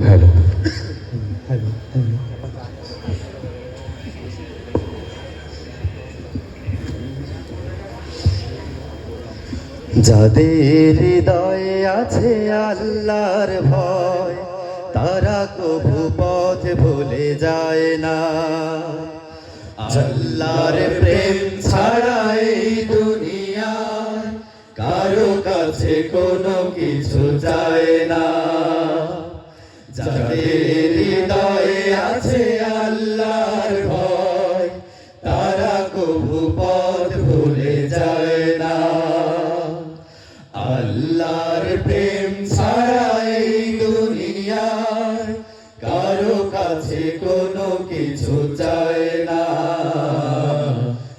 Hello hello যাদের হৃদয়ে আছে আল্লাহর ভয় তারা কভু পথ ভুলে যায় না। আল্লাহর প্রেম ছাড়া এই দুনিয়ায় কারও কাছে কোনো হৃদয়ে তারা ভুলে যায় না। আল্লাহর প্রেম কারও কাছে কোনো না।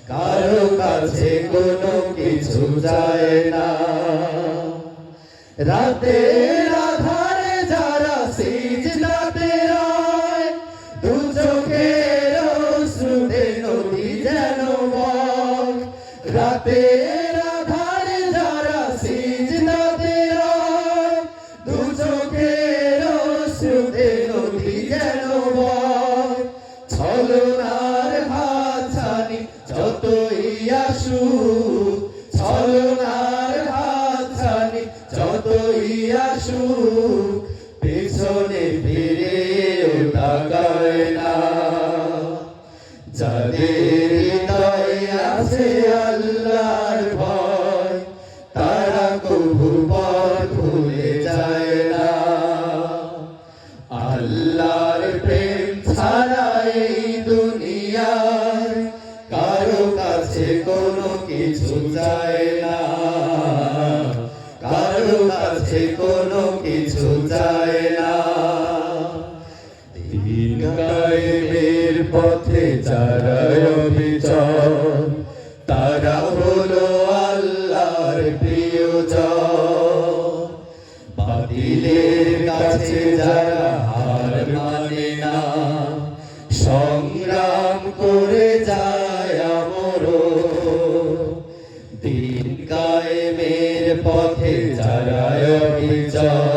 কারও কাছে কোনো না। চোখের অশ্রুতে নদী যেন রয় দু চোখের অশ্রুতে নদী যেন ছলনার হাতছানি যতই আসুক, ছলনার হাতছানি যতই আসুক পেছনে ফিরে তাকায় না। যাদের হৃদয়ে আছে আল্লাহর ভয়, তারা কবু পথ ভুলে যায় না। আল্লাহর প্রেম ছাড়া এই দুনিয়ায় কারও কাছে কোনো কিছু চায় না। কারও কাছে কোনো কিছু চায় না। দিন কায়েমের পথে যারা অবিচল, তারা হলো আল্লাহর প্রিয়জন। বাতিলের কাছে যারা হার মানে না, সংগ্রাম করে যায় আমর দিন কায়েমের পথে যারা অবিচল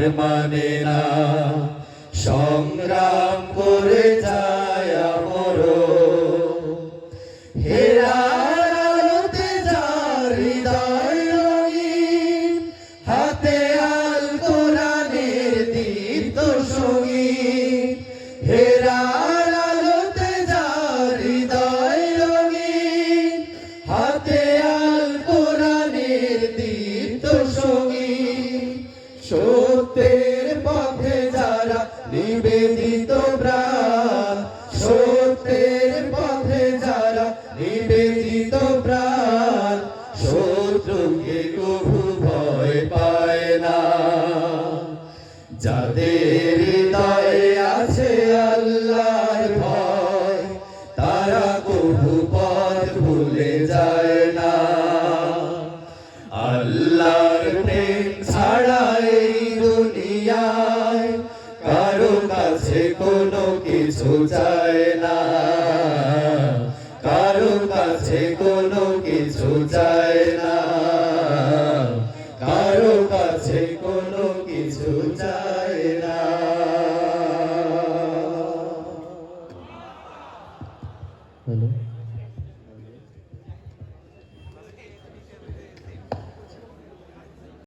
হার মানে না সংগ্রাম করে যায় আমর হেরার নিবেদিত প্রাণ সত্যের পথে যারা নিবেদিত প্রাণ শত্রুকে কভু ভয় পায় না। যাদের কিছু চায় না। কারও কাছে কোনো কিছু চায় না। কারও কাছে কোনো কিছু চায় না। হ্যালো।